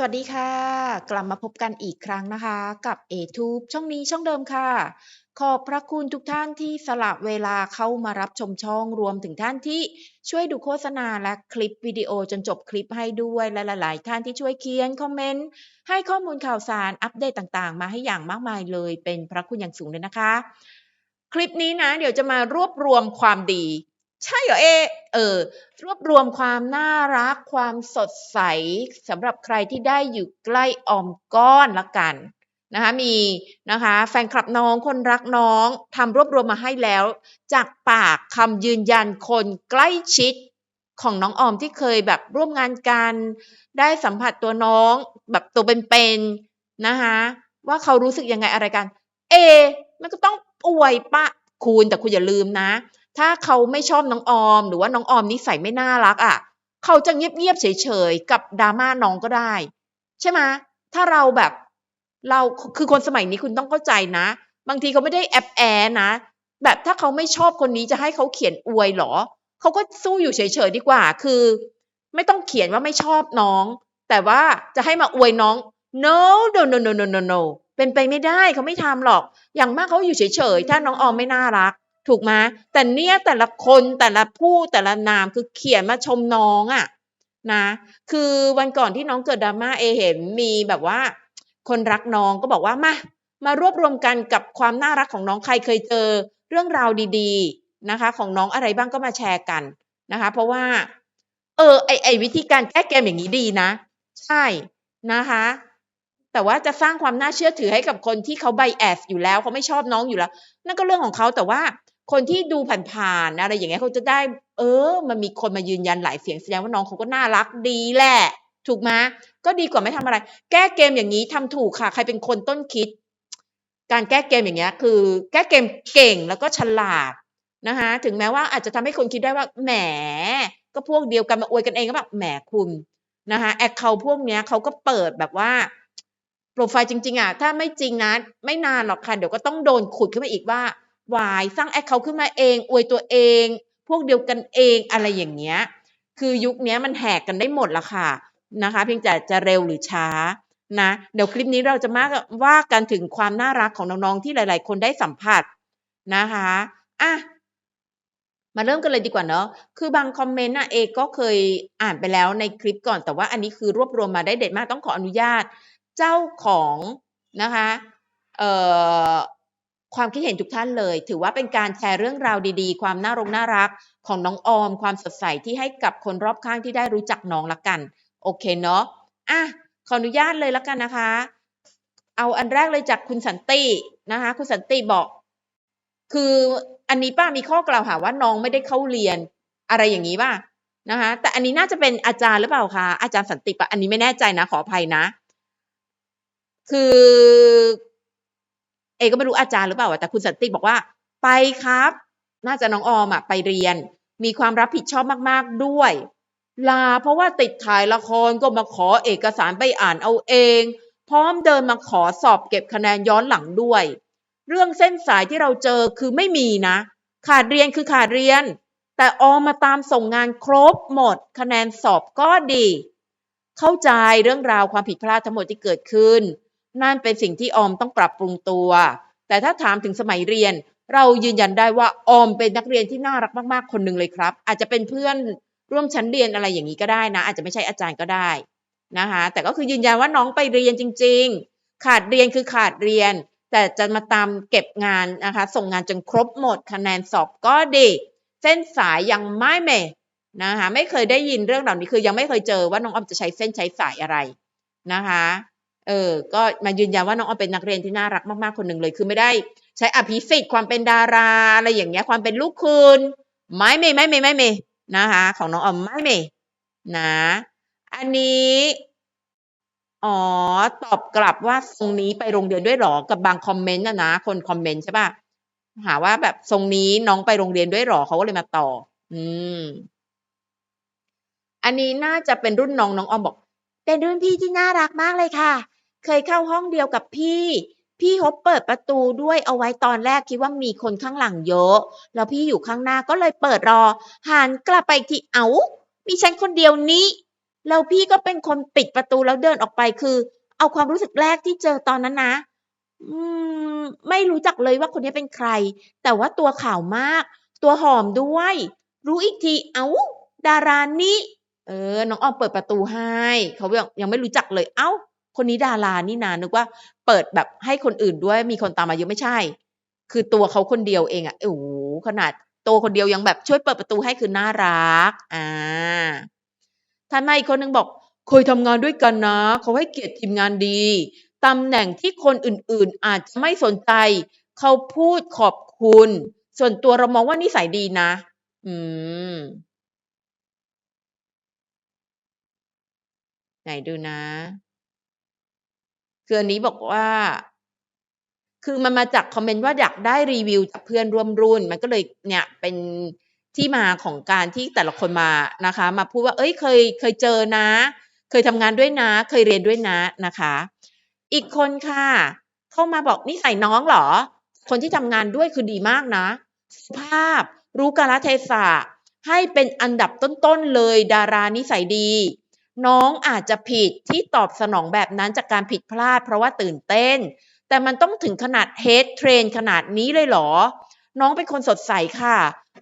สวัสดีค่ะ กลับมาพบกันอีกครั้งนะคะ กับ A-Tube ช่องนี้ช่องเดิมค่ะ ขอบพระคุณทุกท่านที่สละเวลาเข้ามารับชมช่องรวมถึงท่านที่ช่วยดูโฆษณาและคลิปวิดีโอจนจบคลิปให้ด้วยและหลาย ๆ ท่านที่ช่วยเขียนคอมเมนต์ให้ข้อมูลข่าวสารอัปเดตต่าง ๆ มาให้อย่างมากมายเลย เป็นพระคุณอย่างสูงเลยนะคะ คลิปนี้นะ เดี๋ยวจะมารวบรวมความดี ใช่เหรอเอ เออ รวบรวมความน่ารักความสดใสสำหรับใครที่ได้อยู่ใกล้ออมก้อนละกันนะคะมีนะคะแฟนคลับน้องคนรักน้องทำรวบรวมมาให้แล้ว จากปากคำยืนยันคนใกล้ชิดของน้องออมที่เคยแบบร่วมงานกัน ได้สัมผัสตัวน้องแบบตัวเป็นๆนะคะว่าเขารู้สึกยังไงอะไรกัน เอ มันก็ต้องอวยปะคุณแต่คุณอย่าลืมนะ ถ้าเขาไม่ชอบน้องออม หรือว่าน้องออมนิสัยไม่น่ารักอะ่ะ เขาจะเงียบๆเฉยๆกับดราม่าน้องก็ได้ ใช่ไหมถ้าเราแบบเราคือคนสมัยนี้คุณต้องเข้าใจนะ บางทีเขาไม่ได้แอบแอนะ แบบถ้าเขาไม่ชอบคนนี้จะให้เขาเขียนอวยหรอ เขาก็สู้อยู่เฉยๆดีกว่า คือ ไม่ต้องเขียนว่าไม่ชอบน้อง แต่ว่าจะให้มาอวยน้อง no no no no no no no เป็นไปไม่ได้เขาไม่ทำหรอก อย่างมากเขาอยู่เฉยๆถ้าน้องออมไม่น่ารัก ถูกไหมแต่เนี่ยแต่ละคนแต่ละผู้แต่ละนามคือเขียนมาชมน้องอะนะคือวันก่อนที่น้องเกิดดราม่าเอเห็นมีแบบว่า คนรักน้องก็บอกว่า มามารวบรวมกันกับความน่ารักของน้องใครเคยเจอเรื่องราวดีๆนะคะ ของน้องอะไรบ้างก็มาแชร์กันนะคะ เพราะว่า เออไอไอวิธีการแก้เกมอย่างนี้ดีนะ ใช่นะคะ แต่ว่าจะสร้างความน่าเชื่อถือให้กับคนที่เขาไบแอสอยู่แล้วเขาไม่ชอบน้องอยู่แล้ว นั่นก็เรื่องของเขาแต่ว่า คนที่ดูผ่านๆอะไรอย่างเงี้ยเขาจะได้ เออ มันมีคนมายืนยันหลายเสียงแสดงว่าน้องเขาก็น่ารักดีแหละ ถูกไหมก็ดีกว่าไม่ทำอะไร แก้เกมอย่างนี้ทำถูกค่ะ ใครเป็นคนต้นคิด การแก้เกมอย่างเงี้ย คือ แก้เกมเก่งแล้วก็ฉลาดนะคะถึงแม้ว่าอาจจะทำให้คนคิดได้ว่าแหม ก็พวกเดียวกันมาอวยกันเองก็แบบแหมคุณนะคะแอคเคาพวกเนี้ยเขาก็เปิดแบบว่าโปรไฟล์จริง ๆอะถ้าไม่จริงนะไม่นานหรอกค่ะเดี๋ยวก็ต้องโดนขุดขึ้นมาอีกว่า วายสร้างแอคเคาขึ้นมาเอง อวยตัวเอง พวกเดียวกันเองอะไรอย่างเงี้ย คือยุคนี้มันแหกกันได้หมดละค่ะนะคะ เพียงแต่จะเร็วหรือช้านะเดี๋ยวคลิปนี้เราจะมาว่ากันถึงความน่ารักของน้องๆที่หลาย ๆ คนได้สัมผัสนะคะอะมาเริ่มกันเลยดีกว่าเนาะคือบางคอมเมนต์นะเอก็เคยอ่านไปแล้วในคลิปก่อนแต่ว่าอันนี้คือรวบรวมมาได้เด็ดมากต้องขออนุญาต เจ้าของนะคะเอ่อ ความคิดเห็นทุกท่านเลย ถือว่าเป็นการแชร์เรื่องราวดีๆ ความน่ารงน่ารักของน้องออม ความสดใสที่ให้กับคนรอบข้างที่ได้รู้จักน้องละกัน โอเคเนาะอะขออนุญาตเลยละกันนะคะ เอาอันแรกเลยจากคุณสันตินะคะ คุณสันติบอก คืออันนี้ป้ามีข้อกล่าวหาว่าน้องไม่ได้เข้าเรียนอะไรอย่างนี้ป่ะนะคะแต่อันนี้น่าจะเป็นอาจารย์หรือเปล่าคะอาจารย์สันติปะอันนี้ไม่แน่ใจนะขออภัยนะ คือ เอก็ไม่รู้อาจารย์หรือเปล่าแต่คุณสันติบอกว่า ไปครับ น่าจะน้องออมอะไปเรียน มีความรับผิดชอบมากๆด้วย ลาเพราะว่าติดถ่ายละครก็มาขอเอกสารไปอ่านเอาเอง พร้อมเดินมาขอสอบเก็บคะแนนย้อนหลังด้วย เรื่องเส้นสายที่เราเจอคือไม่มีนะ ขาดเรียนคือขาดเรียน แต่ออมมาตามส่งงานครบหมด คะแนนสอบก็ดี เข้าใจเรื่องราวความผิดพลาดทั้งหมดที่เกิดขึ้น นั่นเป็นสิ่งที่ออมต้องปรับปรุงตัว แต่ถ้าถามถึงสมัยเรียน เรายืนยันได้ว่าออมเป็นนักเรียนที่น่ารักมากๆ คนหนึ่งเลยครับ อาจจะเป็นเพื่อนร่วมชั้นเรียนอะไรอย่างนี้ก็ได้นะ อาจจะไม่ใช่อาจารย์ก็ได้นะคะแต่ก็คือยืนยันว่าน้องไปเรียนจริง ๆ ขาดเรียนคือขาดเรียน แต่จะมาตามเก็บงานนะคะ ส่งงานจนครบหมดคะแนนสอบก็ดีเส้นสายยังไม่เมนะคะไม่เคยได้ยินเรื่องเหล่านี้คือยังไม่เคยเจอว่าน้องออมจะใช้เส้นใช้สายอะไรนะคะ เออ ก็มายืนยันว่าน้องออมเป็นนักเรียนที่น่ารักมากๆคนหนึ่งเลย คือไม่ได้ ใช้อภิสิทธิ์ความเป็นดาราอะไรอย่างเงี้ย ความเป็นลูกคุณไม่เมไม่เมไม่เมนะคะ ของน้องออมไม่เมนะ อันนี้อ๋อ ตอบกลับว่าทรงนี้ไปโรงเรียนด้วยหรอ กับบางคอมเมนต์นะนะ คนคอมเมนต์ใช่ป่ะหาว่าแบบทรงนี้น้องไปโรงเรียนด้วยหรอเขาก็เลยมาต่อ อืม อันนี้น่าจะเป็นรุ่นน้องน้องออมบอก เป็นรุ่นพี่ที่น่ารักมากเลยค่ะ เคยเข้าห้องเดียวกับพี่ พี่เขาเปิดประตูด้วยเอาไว้ตอนแรกคิดว่ามีคนข้างหลังเยอะ แล้วพี่อยู่ข้างหน้าก็เลยเปิดรอ หันกลับไปอีกที่เอา้า มีฉันคนเดียวนี้ แล้วพี่ก็เป็นคนปิดประตูแล้วเดินออกไปคือ เอาความรู้สึกแรกที่เจอตอนนั้นนะอืมไม่รู้จักเลยว่าคนนี้เป็นใคร แต่ว่าตัวขาวมาก ตัวหอมด้วย รู้อีกทีเอ้า ดารานี่เออ น้องออมเปิดประตูให้ เขายังยังไม่รู้จักเลย เอ้า คนนี้ดารานี่นานึกว่าเปิดแบบให้คนอื่นด้วยมีคนตามมาเยอะไม่ใช่ คือตัวเขาคนเดียวเองอะโอ้โฮขนาดตัวคนเดียวยังแบบช่วยเปิดประตูให้คือน่ารักอ่าถัดมาอีกคนหนึ่งบอกเคยทำงานด้วยกันนะเขาให้เกียรติทีมงานดีตำแหน่งที่คนอื่นๆ อาจจะไม่สนใจ เขาพูดขอบคุณ ส่วนตัวเรามองว่านิสัยดีนะ อืม ไหนดูนะ คืออันนี้บอกว่า คือมันมาจากคอมเมนต์ว่าอยากได้รีวิวจากเพื่อนร่วมรุ่น มันก็เลยเนี่ยเป็นที่มาของการที่แต่ละคนมานะคะ มาพูดว่าเฮ้ยเคยเคยเจอนะ เคยทำงานด้วยนะ เคยเรียนด้วยนะนะคะ อีกคนค่ะ เข้ามาบอกนิสัยน้องเหรอ คนที่ทำงานด้วยคือดีมากนะสุภาพ รู้กาลเทศะให้เป็นอันดับต้นๆเลย ดารานิสัยดี น้องอาจจะผิดที่ตอบสนองแบบนั้นจากการผิดพลาด เพราะว่าตื่นเต้น แต่มันต้องถึงขนาด hate train ขนาดนี้เลยเหรอ น้องเป็นคนสดใสค่ะ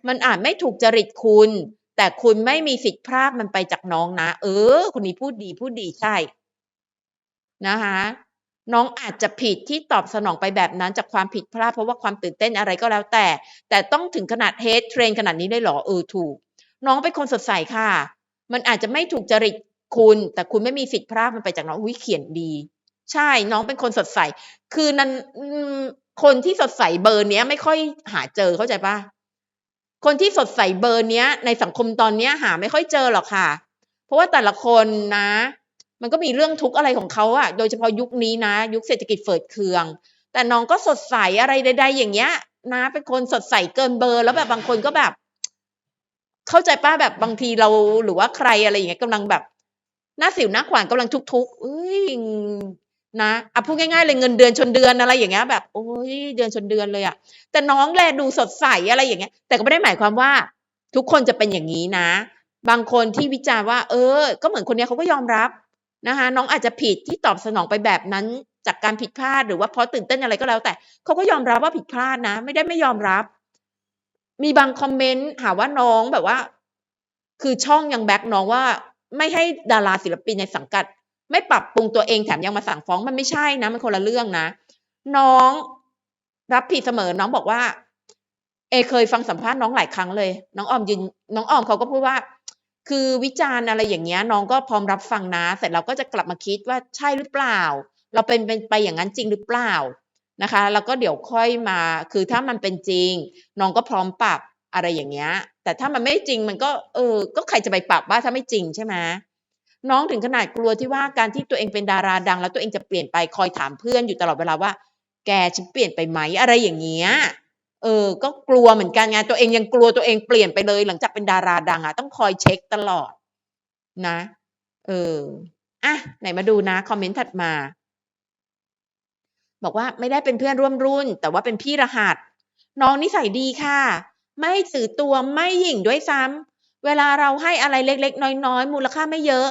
มันอาจไม่ถูกจริตคุณ แต่คุณไม่มีสิทธิ์พรากมันไปจากน้องนะ เออ คนนี้พูดดีพูดดีใช่ นะคะน้องอาจจะผิดที่ตอบสนองไปแบบนั้นจากความผิดพลาดเพราะว่าความตื่นเต้นอะไรก็แล้วแต่ แต่ต้องถึงขนาด hate train ขนาดนี้เลยเหรอเออถูก น้องเป็นคนสดใสค่ะ มันอาจจะไม่ถูกจริต คุณ แต่คุณไม่มีสิทธิ์พรากมันไปจากน้องอุ๊ยเขียนดี ใช่น้องเป็นคนสดใส คือนั้นคนที่สดใสเบอร์เนี้ย ไม่ค่อยหาเจอเข้าใจปล่า?คนที่สดใสเบอร์เนี้ย ในสังคมตอนเนี้ยหาไม่ค่อยเจอหรอกค่ะ เพราะว่าแต่ละคนนะ มันก็มีเรื่องทุกข์อะไรของเขาอะโดยเฉพาะยุคนี้นะ ยุคเศรษฐกิจเฝืดเคือง แต่น้องก็สดใสอะไรใดๆอย่างเงี้ย นะ เป็นคนสดใสเกินเบอร์ แล้วแบบบางคนก็แบบ เข้าใจปล่า?แบบบางทีเราหรือว่าใครอะไรอย่างเงี้ยกำลังแบบ หน้าสิวหน้าขวานกำลังทุกข์ๆอุ๊ยนะอะพูดง่ายๆเลยเงินเดือนชนเดือนอะไรอย่างเงี้ยแบบโอ๊ยเดือนชนเดือนเลยอะแต่น้องแลดูสดใสอะไรอย่างเงี้ย แต่ก็ไม่ได้หมายความว่า ทุกคนจะเป็นอย่างงี้นะ บางคนที่วิจารณ์ว่า เออ ก็เหมือนคนเนี้ยเขาก็ยอมรับนะคะน้องอาจจะผิดที่ตอบสนองไปแบบนั้น จากการผิดพลาดหรือว่าเพราะตื่นเต้นอะไรก็แล้ว แต่เขาก็ยอมรับว่าผิดพลาดนะ ไม่ได้ไม่ยอมรับ มีบางคอมเมนต์หาว่าน้องแบบว่า คือช่องยังแบกน้องว่า ไม่ให้ดาราศิลปินในสังกัด ไม่ปรับปรุงตัวเองแถมยังมาสั่งฟ้องมันไม่ใช่นะมันคนละเรื่องนะ น้องรับผิดเสมอน้องบอกว่า เอเคยฟังสัมภาษณ์น้องหลายครั้งเลย น้องออมยืนน้องออมเขาก็พูดว่า คือวิจารณ์อะไรอย่างเงี้ย น้องก็พร้อมรับฟังนะ เสร็จแล้วก็จะกลับมาคิดว่าใช่หรือเปล่า เราเป็นเป็นไปอย่างนั้นจริงหรือเปล่านะคะ แล้วก็เดี๋ยวค่อยมา คือถ้ามันเป็นจริง น้องก็พร้อมปรับอะไรอย่างเงี้ย แต่ถ้ามันไม่จริงมันก็เออ ก็ใครจะไปปรับว่าถ้าไม่จริงใช่ไหมน้องถึงขนาดกลัวที่ว่าการที่ตัวเองเป็นดาราดัง แล้วตัวเองจะเปลี่ยนไปคอยถามเพื่อนอยู่ตลอดเวลาว่า"แกฉันเปลี่ยนไปไหม?"อะไรอย่างเงี้ยเออ ก็กลัวเหมือนกันไงตัวเองยังกลัวตัวเองเปลี่ยนไปเลย หลังจากเป็นดาราดังอะต้องคอยเช็กตลอด นะ เอออะไหนมาดูนะคอมเมนต์ถัดมา บอกว่า"ไม่ได้เป็นเพื่อนร่วมรุ่น แต่ว่าเป็นพี่รหัส น้องนิสัยดีค่ะ ไม่ถือตัวไม่หยิ่งด้วยซ้ำเวลาเราให้อะไรเล็กๆ น้อยๆ มูลค่าไม่เยอะ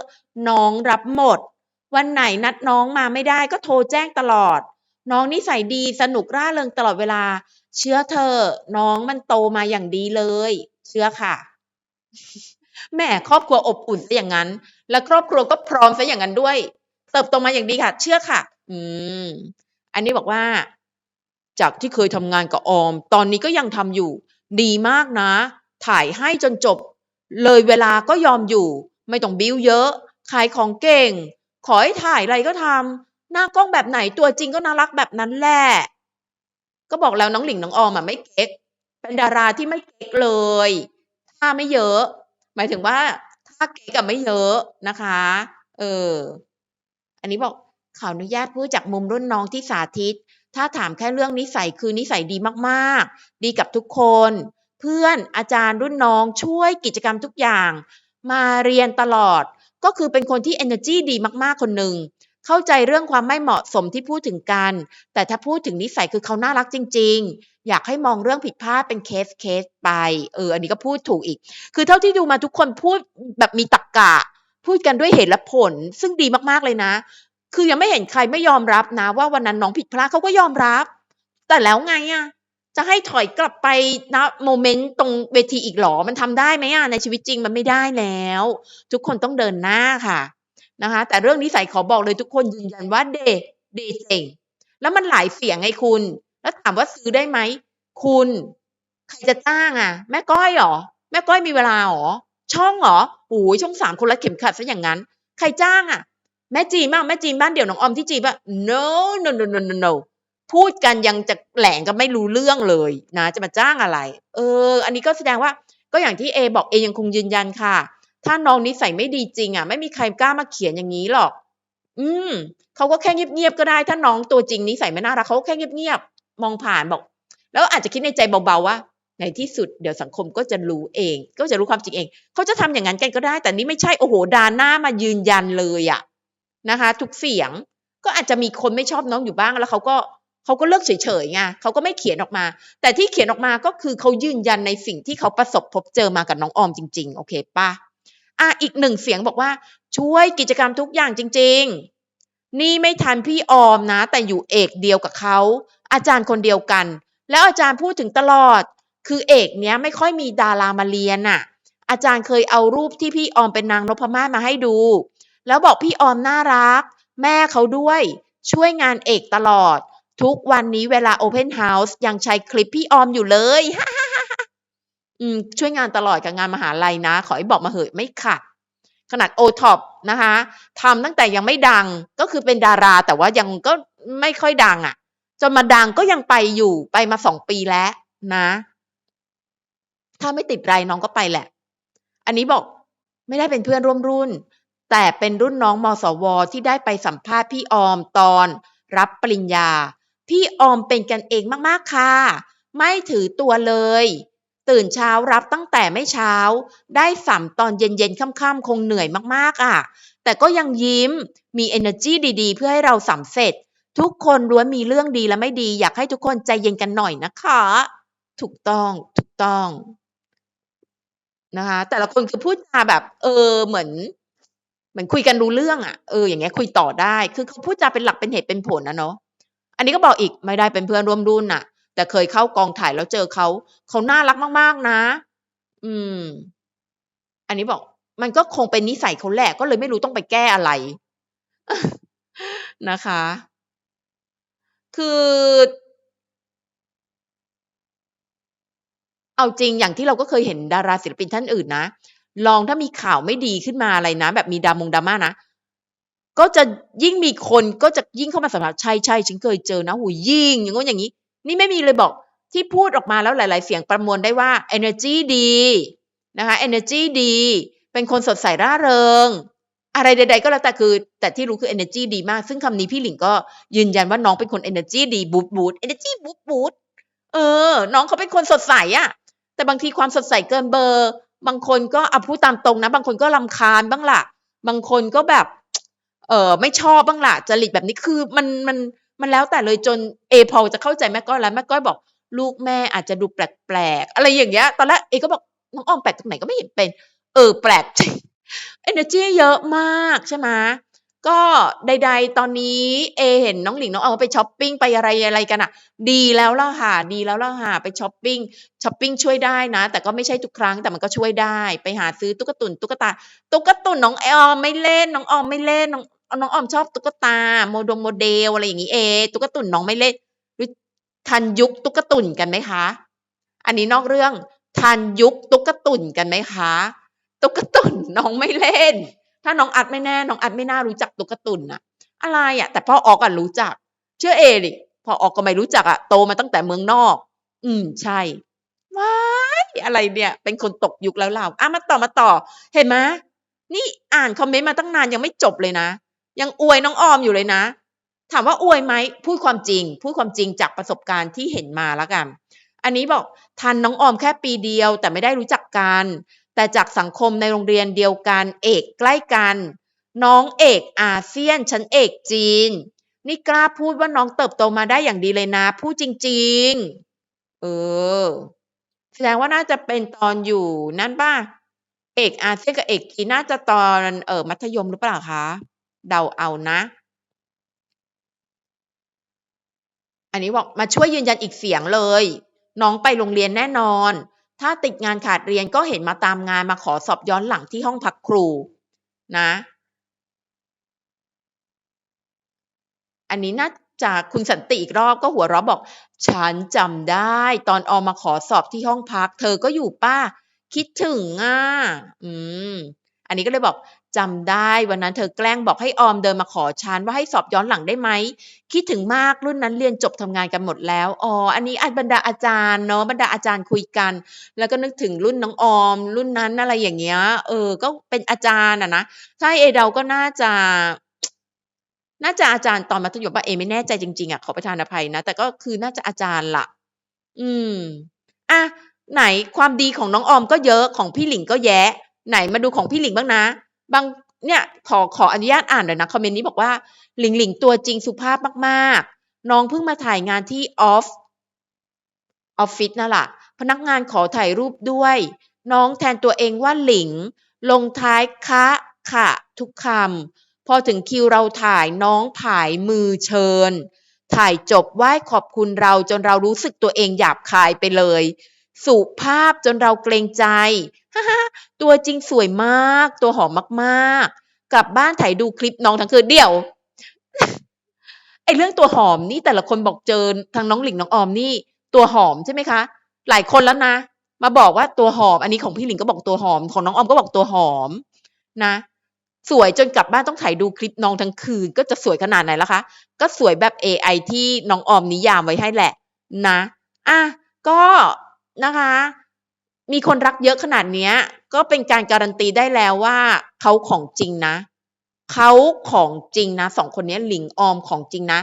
น้องรับหมด วันไหนนัดน้องมาไม่ได้ก็โทรแจ้งตลอด น้องนิสัยดีสนุกร่าเริงตลอดเวลา เชื่อเถอน้องมันโตมาอย่างดีเลย"เชื่อค่ะแหมครอบครัวอบอุ่นเสียอย่างงั้น แล้วครอบครัวก็พร้อมเสียอย่างงั้นด้วย เติบโตมาอย่างดีค่ะ เชื่อค่ะ อืม อันนี้บอกว่า"จากที่เคยทำงานกับออม ตอนนี้ก็ยังทำอยู่ ดีมากนะ ถ่ายให้จนจบ เลยเวลาก็ยอมอยู่ ไม่ต้องบิลด์เยอะ ขายของเก่ง ขอให้ถ่ายอะไรก็ทำหน้ากล้องแบบไหนตัวจริงก็น่ารักแบบนั้นแหละ"ก็บอกแล้วน้องหลิงน้องออมอะไม่เก๊ก เป็นดาราที่ไม่เก๊กเลยท่าไม่เยอะ หมายถึงว่าท่าเก๊กอะไม่เยอะนะคะ เออ อันนี้บอก"ขออนุญาตพูดจากมุมรุ่นน้องที่สาธิต ถ้าถามแค่เรื่องนิสัยคือนิสัยดีมากๆ ดีกับทุกคน เพื่อนอาจารย์รุ่นน้องช่วยกิจกรรมทุกอย่าง มาเรียนตลอด ก็คือเป็นคนที่เอเนอร์จีดีมากๆ คนหนึ่งเข้าใจเรื่องความไม่เหมาะสมที่พูดถึงกัน แต่ถ้าพูดถึงนิสัยคือเขาน่ารักจริง ๆ อยากให้มองเรื่องผิดพลาดเป็นเคสๆไป"เออ อันนี้ก็พูดถูกอีก คือเท่าที่ดูมาทุกคนพูดแบบมีตรรกะพูดกันด้วยเหตุและผล ซึ่งดีมากๆเลยนะ คือยังไม่เห็นใครไม่ยอมรับนะ ว่าวันนั้นน้องผิดพลาดเขาก็ยอมรับ แต่แล้วไงอะจะให้ถอยกลับไปณโมเมนต์ตรงเวทีอีกหรอ มันทำได้ไหมอะในชีวิตจริงมันไม่ได้แล้ว ทุกคนต้องเดินหน้าค่ะนะคะ แต่เรื่องนิสัยขอบอกเลยทุกคนยืนยันว่าเดย์เดเจ๋งแล้วมันหลายเสียงไงคุณ แล้วถามว่าซื้อได้ไหมคุณใครจะจ้างอะแม่ก้อยหรอแม่ก้อยมีเวลาหรอช่องหรอโอ้ยช่องสามคนละเข็มขัดซะอย่างนั้น ใครจ้างอะ แม่จีนบ้างแม่จีนบ้านเดี่ยวน้องออมที่จีนว่า no no no no no no พูดกันยังจะแหลงก็ไม่รู้เรื่องเลยนะจะมาจ้างอะไร เออ อันนี้ก็แสดงว่าก็อย่างที่เอบอกเอยังคงยืนยันค่ะ ถ้าน้องนิสัยไม่ดีจริงอะ ไม่มีใครกล้ามาเขียนอย่างนี้หรอก อืมเขาก็แค่เงียบๆก็ได้ ถ้าน้องตัวจริงนิสัยไม่น่ารักเขาแค่เงียบๆมองผ่านบอก แล้วอาจจะคิดในใจเบาๆว่าในที่สุดเดี๋ยวสังคมก็จะรู้เอง ก็จะรู้ความจริงเอง เขาจะทำอย่างนั้นกันก็ได้ แต่นี่ไม่ใช่โอ้โหดาหน้ามายืนยันเลยอะ นะคะ ทุกเสียงก็อาจจะมีคนไม่ชอบน้องอยู่บ้างแล้วเขาก็เขาก็เลิกเฉยๆไงเขาก็ไม่เขียนออกมา แต่ที่เขียนออกมาก็คือเขายืนยันในสิ่งที่เขาประสบพบเจอมากับน้องออมจริง ๆ โอเคปะอะอีกหนึ่งเสียงบอกว่าช่วยกิจกรรมทุกอย่างจริง ๆ นี่ไม่ทันพี่ออมนะ แต่อยู่เอกเดียวกับเขาอาจารย์คนเดียวกัน แล้วอาจารย์พูดถึงตลอด คือเอกเนี้ยไม่ค่อยมีดารามาเรียนน่ะ อาจารย์เคยเอารูปที่พี่ออมเป็นนางนพมาศมาให้ดู แล้วบอกพี่ออมน่ารัก แม่เขาด้วย ช่วยงานเอกตลอด ทุกวันนี้เวลา Open House ยังใช้คลิปพี่ออมอยู่เลยอืมช่วยงานตลอดกับงานมหาลัยนะ ขอให้บอกมาเหอะไม่ขัดขนาดโอท็อปนะคะทำตั้งแต่ยังไม่ดังก็คือเป็นดารา แต่ว่ายังก็ไม่ค่อยดังอะ่ะจนมาดังก็ยังไปอยู่ไปมาสองปีแล้วนะ ถ้าไม่ติดไรน้องก็ไปแหละ อันนี้บอกไม่ได้เป็นเพื่อนร่วมรุ่น แต่เป็นรุ่นน้องมสว ที่ได้ไปสัมภาษณ์พี่ออมตอน รับปริญญา พี่ออมเป็นกันเองมากๆค่ะ ไม่ถือตัวเลย ตื่นเช้ารับตั้งแต่ไม่เช้า ได้สัมตอนเย็นๆค่ำๆคงเหนื่อยมากๆอะ แต่ก็ยังยิ้มมี energy ดีๆ เพื่อให้เราสัมเสร็จ ทุกคนล้วนมีเรื่องดีและไม่ดี อยากให้ทุกคนใจเย็นกันหน่อยนะคะ ถูกต้องถูกต้องนะคะแต่ละคนคือพูดจาแบบ เออเหมือน เหมือนคุยกันรู้เรื่องอะเอออย่างเงี้ยคุยต่อได้ คือเขาพูดจาเป็นหลักเป็นเหตุเป็นผลนะเนาะอันนี้ก็บอกอีกไม่ได้เป็นเพื่อนร่วมรุ่นน่ะ แต่เคยเข้ากองถ่ายแล้วเจอเขาเขาน่ารักมากๆนะ อืม อันนี้บอก มันก็คงเป็นนิสัยเขาแหละก็เลยไม่รู้ต้องไปแก้อะไร นะคะ คือ เอาจริงอย่างที่เราก็เคยเห็นดาราศิลปินท่านอื่นนะ ลองถ้ามีข่าวไม่ดีขึ้นมาอะไรนะ แบบมีดามงดราม่านะ ก็จะยิ่งมีคนก็จะยิ่งเข้ามาสัมภาษณ์ใช่ใช่ฉันเคยเจอนะหูยิ่ง อย่างงู้อย่างนี้ นี่ไม่มีเลยบอกที่พูดออกมาแล้วหลาย ๆ เสียงประมวลได้ว่า energy ดีนะคะ energy ดี เป็นคนสดใสร่าเริง อะไรใด ๆ ก็แล้วแต่คือ แต่ที่รู้คือ energy ดีมาก ซึ่งคำนี้พี่หลิงก็ยืนยันว่าน้องเป็นคน energy ดีบูดบูด energy บูดบูดเออ น้องเขาเป็นคนสดใสอะแต่บางทีความสดใสเกินเบอร์ บางคนก็เอาพูดตามตรงนะ บางคนก็ลำคาญบ้างล่ะ บางคนก็แบบ เออไม่ชอบบ้างล่ะจริตแบบนี้คือมันมันมันแล้วแต่เลยจนเอพอจะเข้าใจแม่ก้อยแล้วแม่ก้อยบอก ลูกแม่อาจจะดูแปลกๆอะไรอย่างเงี้ย ตอนแรกเอก็บอกน้องออมแปลกตรงไหนก็ไม่เห็นเป็น เออแปลกจริง energy เยอะมากใช่ไหม ก็ใด ๆ ตอนนี้เอเห็นน้องหลิงน้องออมไปช้อปปิ้งไปอะไรอะไรกันอะดีแล้วล่ะค่ะดีแล้วล่ะค่ะไปช้อปปิ้งช้อปปิ้งช่วยได้นะ แต่ก็ไม่ใช่ทุกครั้งแต่มันก็ช่วยได้ ไปหาซื้อตุ๊กตุนตุ๊กตาตุ๊กตุนน้องออมไม่เล่นน้องออมไม่เล่นน้องน้องออมชอบตุ๊กตาโมดงโมเดลอะไรอย่างนี้เอตุ๊กตุนน้องไม่เล่นทันยุคตุ๊กตุนกันไหมคะ อันนี้นอกเรื่องทันยุคตุ๊กตุนกันไหมคะ ตุ๊กตุนน้องไม่เล่น ถ้าน้องอัดไม่แน่น้องอัดไม่น่ารู้จักตุ๊กตุนอะอะไรอะแต่พ่อออกอะรู้จัก เชื่อเอดิพอออกก็ไม่รู้จักอะโตมาตั้งแต่เมืองนอก อืมใช่ว้ายอะไรเนี่ย เป็นคนตกยุคแล้วเราอะมาต่อมาต่อ เห็นไหมนี่อ่านคอมเมนต์มาตั้งนานยังไม่จบเลยนะ ยังอวยน้องออมอยู่เลยนะ ถามว่าอวยไหมพูดความจริง พูดความจริงจากประสบการณ์ที่เห็นมาแล้วกัน อันนี้บอกทันน้องออมแค่ปีเดียว แต่ไม่ได้รู้จักกัน แต่จากสังคมในโรงเรียนเดียวกันเอกใกล้กัน น้องเอกอาเซียนฉันเอกจีน นี่กล้าพูดว่าน้องเติบโตมาได้อย่างดีเลยนะ พูดจริง ๆ เออ แสดงว่าน่าจะเป็นตอนอยู่นั่นป่ะ เอกอาเซียนกับเอกจีนน่าจะตอนเออมัธยมหรือเปล่าคะเดาเอานะ อันนี้บอกมาช่วยยืนยันอีกเสียงเลย น้องไปโรงเรียนแน่นอน ถ้าติดงานขาดเรียนก็เห็นมาตามงานมาขอสอบย้อนหลังที่ห้องพักครูนะ อันนี้น่าจะคุณสันติอีกรอบก็หัวเราะบอก ฉันจำได้ตอนออมมาขอสอบที่ห้องพัก เธอก็อยู่ป้า คิดถึงอะอืม อันนี้ก็เลยบอก จำได้วันนั้นเธอแกล้งบอกให้ออมเดินมาขอฉันว่าให้สอบย้อนหลังได้ไหม คิดถึงมากรุ่นนั้นเรียนจบทำงานกันหมดแล้ว อ๋อ อันนี้อันบรรดาอาจารย์เนาะบรรดาอาจารย์คุยกัน แล้วก็นึกถึงรุ่นน้องออม รุ่นนั้นอะไรอย่างเงี้ย เออ ก็เป็นอาจารย์อะนะใช่เอเดาก็น่าจะน่าจะอาจารย์ตอนมัธยมปะเอไม่แน่ใจจริงๆอะขอประทานอภัยนะ แต่ก็คือน่าจะอาจารย์ละอืมอะไหนความดีของน้องออมก็เยอะของพี่หลิงก็แยะ ไหนมาดูของพี่หลิงบ้างนะ บางเนี่ยขอขออนุญาตอ่านหน่อยนะคอมเมนต์นี้บอกว่าหลิงหลิงตัวจริงสุภาพมากๆ น้องเพิ่งมาถ่ายงานที่ออฟออฟฟิศนั่นแหละพนักงานขอถ่ายรูปด้วย น้องแทนตัวเองว่าหลิง ลงท้ายคะค่ะ ทุกคำพอถึงคิวเราถ่ายน้องผายมือเชิญ ถ่ายจบไหว้ขอบคุณเราจนเรารู้สึกตัวเองหยาบคายไปเลย สุภาพจนเราเกรงใจฮ่าฮ่าตัวจริงสวยมาก ตัวหอมมากๆ กลับบ้านถ่ายดูคลิปน้องทั้งคืนเดี่ยว ไอเรื่องตัวหอมนี่แต่ละคนบอกเจอทางน้องหลิงน้องออมนี่ ตัวหอมใช่ไหมคะ หลายคนแล้วนะ มาบอกว่าตัวหอม อันนี้ของพี่หลิงก็บอกตัวหอม ของน้องออมก็บอกตัวหอม นะ สวยจนกลับบ้านต้องถ่ายดูคลิปน้องทั้งคืน ก็จะสวยขนาดไหนล่ะคะ ก็สวยแบบ AI ที่น้องออมนิยามไว้ให้แหละ นะ อะ ก็ นะคะ มีคนรักเยอะขนาดเนี้ยก็เป็นการการันตีได้แล้วว่าเขาของจริงนะเขาของจริงนะสองคนนี้หลิงออมของจริงนะ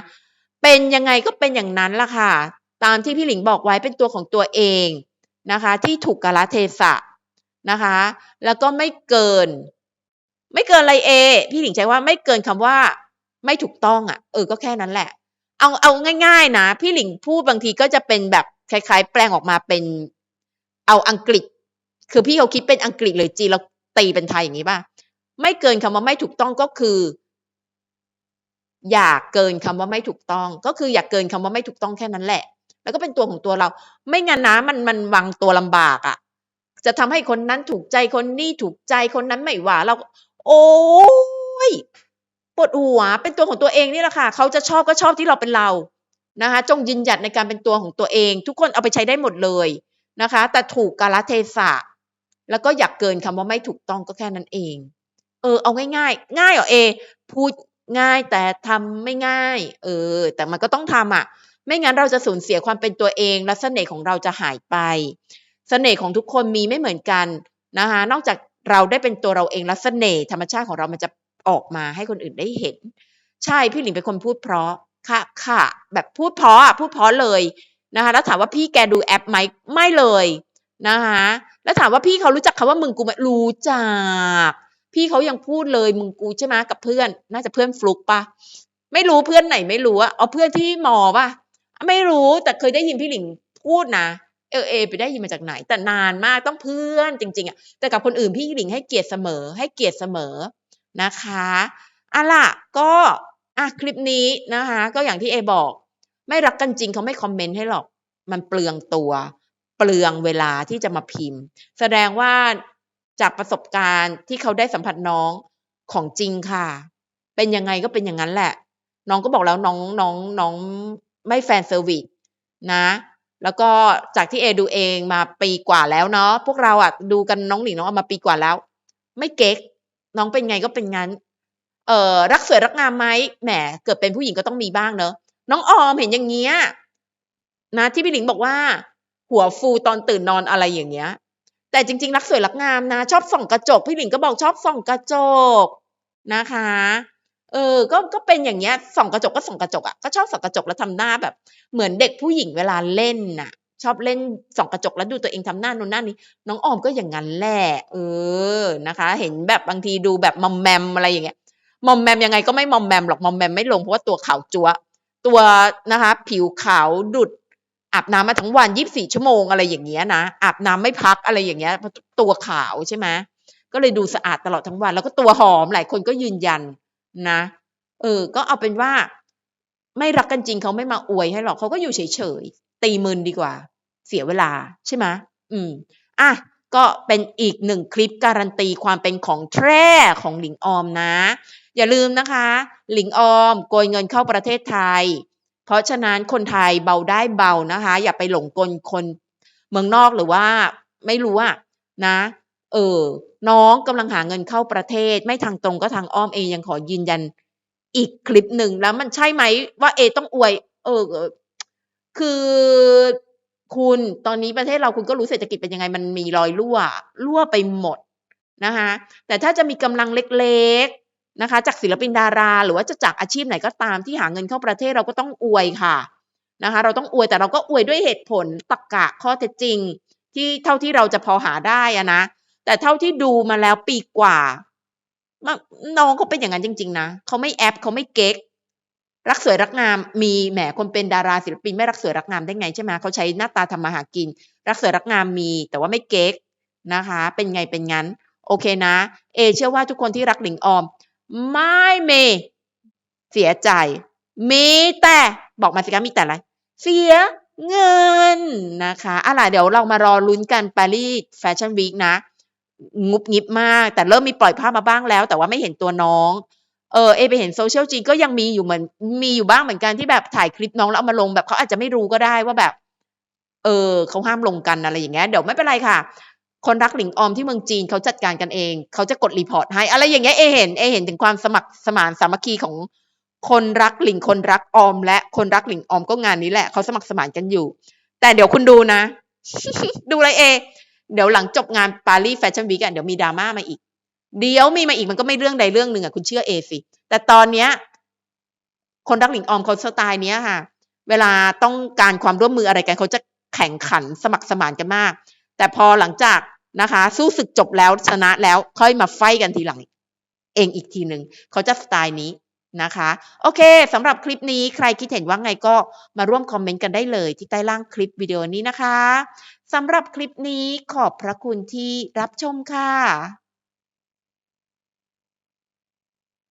เป็นยังไงก็เป็นอย่างนั้นล่ะค่ะ ตามที่พี่หลิงบอกไว้เป็นตัวของตัวเองนะคะ ที่ถูกกาลเทศะนะคะ แล้วก็ไม่เกิน ไม่เกินอะไรเอ พี่หลิงใช้ว่าไม่เกินคำว่า ไม่ถูกต้องอะ เออก็แค่นั้นแหละ เอาเอาง่าย ๆ นะ พี่หลิงพูดบางทีก็จะเป็นแบบ คล้าย ๆ แปลงออกมาเป็นเอาอังกฤษ คือพี่เขาคิดเป็นอังกฤษเลยจีนเราตีเป็นไทยอย่างนี้ป่ะไม่เกินคำว่าไม่ถูกต้องก็คือ อย่าเกินคำว่าไม่ถูกต้อง ก็คืออย่าเกินคำว่าไม่ถูกต้องแค่นั้นแหละ แล้วก็เป็นตัวของตัวเรา ไม่งั้นนะมันมันวางตัวลำบากอะ่ะ จะทำให้คนนั้นถูกใจคนนี้ถูกใจคนนั้นไม่หว่าเรา โอ้ยปวดหัวเป็นตัวของตัวเองนี่แหละค่ะ เขาจะชอบก็ชอบที่เราเป็นเรา นะคะจงยืนหยัดในการเป็นตัวของตัวเอง ทุกคนเอาไปใช้ได้หมดเลยนะคะ แต่ถูกกาลเทศะ แล้วก็อยากเกินคำว่าไม่ถูกต้องก็แค่นั้นเอง เออ เอาง่ายๆ ง่ายเหรอเอ พูดง่ายแต่ทำไม่ง่าย เออ แต่มันก็ต้องทำอะ ไม่งั้นเราจะสูญเสียความเป็นตัวเอง และเสน่ห์ของเราจะหายไป เสน่ห์ของทุกคนมีไม่เหมือนกันนะคะ นอกจากเราได้เป็นตัวเราเองและเสน่ห์ธรรมชาติของเรามันจะออกมาให้คนอื่นได้เห็น ใช่พี่หลิงเป็นคนพูดเพราะ ค่ะค่ะ แบบพูดเพราะอะพูดเพราะเลยนะคะ แล้วถามว่าพี่แกดูแอปไหมไม่เลยนะคะ แล้วถามว่าพี่เขารู้จักคำว่ามึงกูไหมรู้จัก พี่เขายังพูดเลยมึงกูใช่ไหมกับเพื่อน น่าจะเพื่อนฟลุกปะไม่รู้เพื่อนไหนไม่รู้อะเอาเพื่อนที่มอปะไม่รู้แต่เคยได้ยินพี่หลิงพูดนะเออเอไปได้ยินมาจากไหน แต่นานมากต้องเพื่อนจริง ๆอะแต่กับคนอื่นพี่หลิงให้เกียรติเสมอ ให้เกียรติเสมอนะคะอะล่ะก็ อะคลิปนี้นะคะ ก็อย่างที่เอบอก ไม่รักกันจริงเขาไม่คอมเมนต์ให้หรอก มันเปลืองตัว เปลืองเวลาที่จะมาพิมพ์ แสดงว่าจากประสบการณ์ที่เขาได้สัมผัสน้องของจริงค่ะ เป็นยังไงก็เป็นอย่างนั้นแหละ น้องก็บอกแล้วน้องน้องน้องไม่แฟนเซอร์วิสนะ แล้วก็จากที่เอดูเองมาปีกว่าแล้วเนาะพวกเราอะดูกันน้องหลิงน้องเอามาปีกว่าแล้ว ไม่เก๊กน้องเป็นไงก็เป็นงั้น เอ่อรักสวยรักงามไหมแหมเกิดเป็นผู้หญิงก็ต้องมีบ้างเนอะน้องออมเห็นอย่างเงี้ยนะที่พี่หลิงบอกว่า หัวฟูตอนตื่นนอนอะไรอย่างเงี้ย แต่จริง ๆ รักสวยรักงามนะ ชอบส่องกระจก พี่หลิงก็บอกชอบส่องกระจกนะคะ เออ ก็ก็เป็นอย่างเงี้ยส่องกระจกก็ส่องกระจกอะก็ชอบส่องกระจกแล้วทำหน้าแบบ เหมือนเด็กผู้หญิงเวลาเล่นน่ะ ชอบเล่นส่องกระจกแล้วดูตัวเองทำหน้านู่นหน้านี้ น้องออมก็อย่างนั้นแหละเออนะคะ เห็นแบบบางทีดูแบบมอมแมมอะไรอย่างเงี้ย มอมแมมยังไงก็ไม่มอมแมมหรอกมอมแมมไม่ลงเพราะว่าตัวขาวจัวตัวนะคะ ผิวขาวดุดอาบน้ำมาทั้งวันยี่บสี่ชั่วโมงอะไรอย่างเงี้ยนะอาบน้ำไม่พักอะไรอย่างเงี้ยตัวขาวใช่ไหมก็เลยดูสะอาดตลอดทั้งวัน แล้วก็ตัวหอมหลายคนก็ยืนยันนะ เออ ก็เอาเป็นว่า ไม่รักกันจริงเขาไม่มาอวยให้หรอกเขาก็อยู่เฉยๆตีมืนดีกว่า เสียเวลาใช่ไหมอืมอะก็เป็นอีกหนึ่งคลิปการันตีความเป็นของแท้ของหลิงออมนะ อย่าลืมนะคะ หลิงออมโกยเงินเข้าประเทศไทย เพราะฉะนั้นคนไทยเบาได้เบานะคะ อย่าไปหลงกลคนเมืองนอกหรือว่าไม่รู้อะนะ เออ น้องกำลังหาเงินเข้าประเทศ ไม่ทางตรงก็ทางอ้อมเองยังขอยืนยัน อีกคลิปหนึ่งแล้วมันใช่ไหมว่าเอต้องอวย เออ คือคุณตอนนี้ประเทศเราคุณก็รู้เศรษฐกิจเป็นยังไงมันมีรอยรั่ว รั่วไปหมดนะคะแต่ถ้าจะมีกำลังเล็ก นะคะ จากศิลปินดารา หรือว่าจะจากอาชีพไหนก็ตามที่หาเงินเข้าประเทศเราก็ต้องอวยค่ะนะคะ เราต้องอวยแต่เราก็อวยด้วยเหตุผลตรรกะข้อเท็จจริง ที่เท่าที่เราจะพอหาได้อะนะแต่เท่าที่ดูมาแล้วปีกว่าน้องเขาเป็นอย่างนั้นจริง ๆ นะเขาไม่แอปเขาไม่เก๊กรักสวยรักงามมีแหมคนเป็นดาราศิลปินไม่รักสวยรักงามได้ไงใช่ไหมเขาใช้หน้าตาทำมาหากิน รักสวยรักงามมี แต่ว่าไม่เก๊กนะคะ เป็นไงเป็นงั้น โอเคนะ เอ เชื่อว่าทุกคนที่รักหลิงออม ไม่เม เสียใจ มีแต่ บอกมาสิคะมีแต่อะไร เสียเงินนะคะอะล่ะเดี๋ยวเรามารอลุ้นกันปารีสแฟชั่นวีคนะ งุบงิบมาก แต่เริ่มมีปล่อยภาพมาบ้างแล้ว แต่ว่าไม่เห็นตัวน้อง เออเอไปเห็นโซเชียลจีนก็ยังมีอยู่เหมือนมีอยู่บ้างเหมือนกันที่แบบถ่ายคลิปน้องแล้วเอามาลงแบบเขาอาจจะไม่รู้ก็ได้ว่าแบบ เออเขาห้ามลงกันอะไรอย่างเงี้ยเดี๋ยวไม่เป็นไรค่ะ คนรักหลิงออมที่เมืองจีนเขาจัดการกันเอง เขาจะกดรีพอร์ตให้ อะไรอย่างเงี้ยเอเห็นเอเห็นถึงความสมัครสมานสามัคคีของคนรักหลิงคนรักออม และคนรักหลิงออมก็งานนี้แหละเขาสมัครสมานกันอยู่ แต่เดี๋ยวคุณดูนะ ดูอะไรเอ เดี๋ยวหลังจบงานปารีสแฟชั่นวีคเดี๋ยวมีดราม่ามาอีก เดี๋ยวมีมาอีกมันก็ไม่เรื่องใดเรื่องหนึ่งอะคุณเชื่อเอสิแต่ตอนเนี้ย คนรักหลิงออมเขาสไตล์เนี้ยค่ะ เวลาต้องการความร่วมมืออะไรกันเขาจะแข่งขันสมัครสมานกันมาก แต่พอหลังจาก นะคะ สู้ศึกจบแล้วชนะแล้วค่อยมาไฟกันทีหลัง เองอีกทีหนึ่งเขาจะสไตล์นี้นะคะ โอเคสำหรับคลิปนี้ใครคิดเห็นว่าไงก็มาร่วมคอมเมนต์กันได้เลยที่ใต้ล่างคลิปวิดีโอนี้นะคะสำหรับคลิปนี้ขอบพระคุณที่รับชมค่ะ